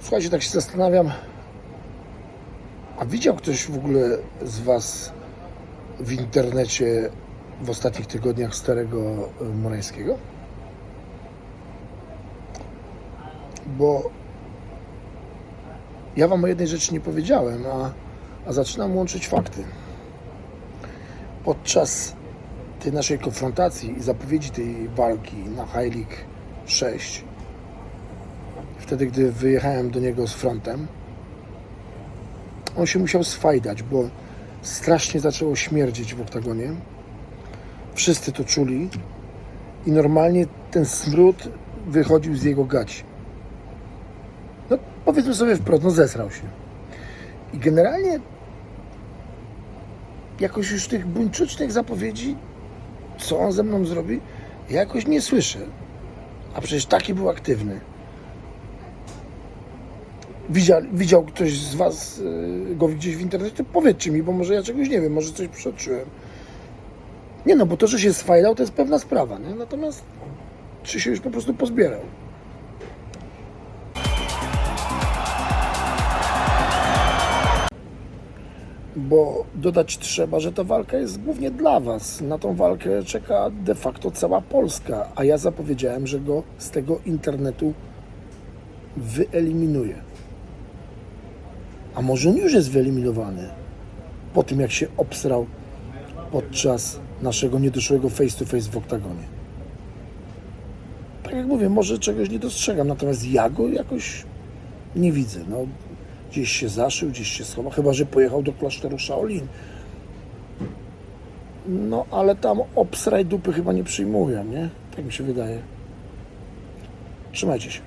Słuchajcie, tak się zastanawiam, a widział ktoś w ogóle z Was w internecie w ostatnich tygodniach Starego e, Murańskiego? Bo ja Wam o jednej rzeczy nie powiedziałem, a, a zaczynam łączyć fakty. Podczas tej naszej konfrontacji i zapowiedzi tej walki na High League 6, wtedy gdy wyjechałem do niego z frontem, on się musiał swajdać, bo strasznie zaczęło śmierdzieć w oktagonie. Wszyscy to czuli i normalnie ten smród wychodził z jego gaci. No powiedzmy sobie wprost, no zesrał się. I generalnie jakoś już tych buńczucznych zapowiedzi, co on ze mną zrobi, ja jakoś nie słyszę. A przecież taki był aktywny. Widział, widział ktoś z Was y, go gdzieś w internecie? To powiedzcie mi, bo może ja czegoś nie wiem, może coś przeoczyłem. Nie no, bo to, że się sfajdał, to jest pewna sprawa, nie? Natomiast czy się już po prostu pozbierał? Bo dodać trzeba, że ta walka jest głównie dla Was. Na tą walkę czeka de facto cała Polska, a ja zapowiedziałem, że go z tego internetu wyeliminuję. A może on już jest wyeliminowany po tym, jak się obsrał podczas naszego niedoszłego face to face w oktagonie. Tak jak mówię, może czegoś nie dostrzegam, natomiast ja go jakoś nie widzę. No, gdzieś się zaszył, gdzieś się schował, chyba że pojechał do klasztoru Shaolin. No, ale tam obsraj dupy chyba nie przyjmują, nie? Tak mi się wydaje. Trzymajcie się.